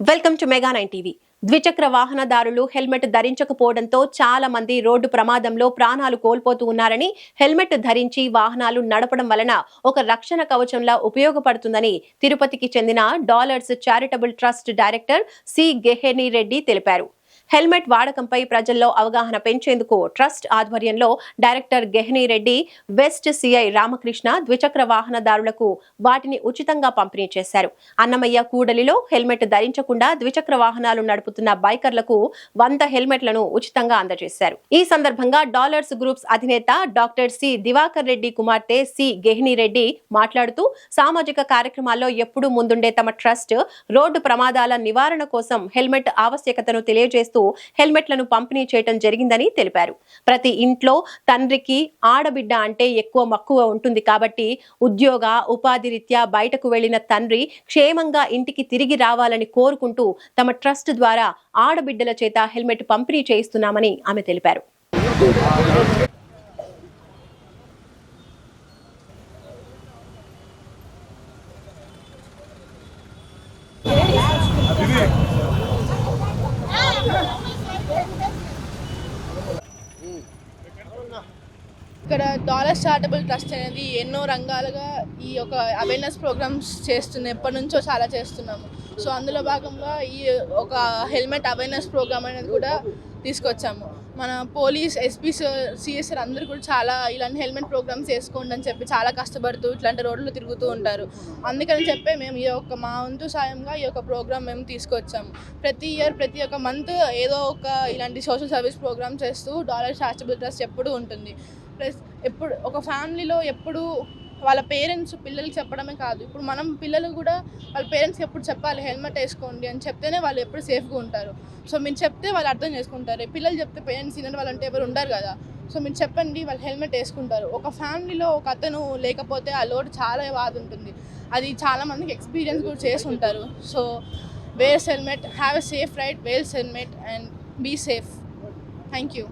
Welcome to mega nine TV. ద్విచక్ర వాహనదారులు helmet ధరించకపోవడంతో చాలా మంది రోడ్డు ప్రమాదంలో ప్రాణాలు కోల్పోతూ ఉన్నారని హెల్మెట్ ధరించి వాహనాలు నడపడం వలన ఒక రక్షణ కవచంలా ఉపయోగపడుతుందని తిరుపతికి చెందిన dollars charitable trust director C Geheni Reddy తెలిపారు. హెల్మెట్ వాడకంపై ప్రజల్లో అవగాహన పెంచేందుకు ట్రస్ట్ ఆధ్వర్యంలో director Gehni Reddy west CI Ramakrishna ద్విచక్ర వాహనదారులకు వాటిని ఉచితంగా పంపిణీ చేశారు. అన్నమయ్య కూడలిలో హెల్మెట్ ధరించకుండా ద్విచక్ర వాహనాలు నడుపుతున్న బైకర్లకు వంద హెల్మెట్లను ఉచితంగా అందజేశారు. ఈ సందర్భంగా డాలర్స్ గ్రూప్స్ అధినేత డాక్టర్ సి దివాకర్ రెడ్డి కుమార్తె సి గెహ్ని రెడ్డి మాట్లాడుతూ సామాజిక కార్యక్రమాల్లో ఎప్పుడూ ముందుండే తమ ట్రస్ట్ రోడ్డు ప్రమాదాల నివారణ కోసం హెల్మెట్ ఆవశ్యకతను తెలియజేస్తూ హెల్మెట్లను పంపిణీ చేయడం జరిగిందని తెలిపారు. ప్రతి ఇంట్లో తండ్రికి ఆడబిడ్డ అంటే ఎక్కువ మక్కువ ఉంటుంది కాబట్టి ఉద్యోగ ఉపాధి రీత్యా బయటకు వెళ్ళిన తండ్రి క్షేమంగా ఇంటికి తిరిగి రావాలని కోరుకుంటూ తమ ట్రస్ట్ ద్వారా ఆడబిడ్డల చేత హెల్మెట్ పంపిణీ చేయిస్తున్నామని ఆమె తెలిపారు. ఇక్కడ డాలర్స్ చారిటబుల్ ట్రస్ట్ అనేది ఎన్నో రంగాలుగా ఈ యొక్క అవేర్నెస్ ప్రోగ్రామ్స్ చేస్తున్నాయి ఎప్పటి నుంచో చాలా చేస్తున్నాము. సో అందులో భాగంగా ఈ ఒక హెల్మెట్ అవేర్నెస్ ప్రోగ్రామ్ అనేది కూడా తీసుకొచ్చాము. మన పోలీస్ ఎస్పీ సిఎస్ఆర్ అందరూ కూడా చాలా ఇలాంటి హెల్మెట్ ప్రోగ్రామ్స్ చేసుకోండి అని చెప్పి చాలా కష్టపడుతూ ఇట్లాంటి రోడ్లు తిరుగుతూ ఉంటారు. అందుకని చెప్పి మేము ఈ యొక్క మా వంతు సాయంగా ఈ యొక్క ప్రోగ్రామ్ మేము తీసుకొచ్చాము. ప్రతి ఇయర్ ప్రతి ఒక్క మంత్ ఏదో ఒక ఇలాంటి సోషల్ సర్వీస్ ప్రోగ్రామ్ చేస్తూ డాలర్ చార్జబుల్ ట్రస్ట్ ఎప్పుడూ ఉంటుంది. ప్లస్ ఎప్పుడు ఒక ఫ్యామిలీలో ఎప్పుడు వాళ్ళ పేరెంట్స్ పిల్లలకి చెప్పడమే కాదు. ఇప్పుడు మనం పిల్లలు కూడా వాళ్ళ పేరెంట్స్కి ఎప్పుడు చెప్పాలి హెల్మెట్ వేసుకోండి అని చెప్తేనే వాళ్ళు ఎప్పుడు సేఫ్గా ఉంటారు. సో మీరు చెప్తే వాళ్ళు అర్థం చేసుకుంటారు. పిల్లలు చెప్తే పేరెంట్స్ తినని వాళ్ళంటే ఎవరు ఉండరు కదా. సో మీరు చెప్పండి వాళ్ళు హెల్మెట్ వేసుకుంటారు. ఒక ఫ్యామిలీలో ఒక అతను లేకపోతే ఆ లోడ్ చాలా బాధ ఉంటుంది. అది చాలా మందికి ఎక్స్పీరియన్స్ కూడా చేసి ఉంటారు. So wears helmet have a safe right wears helmet and be safe thank you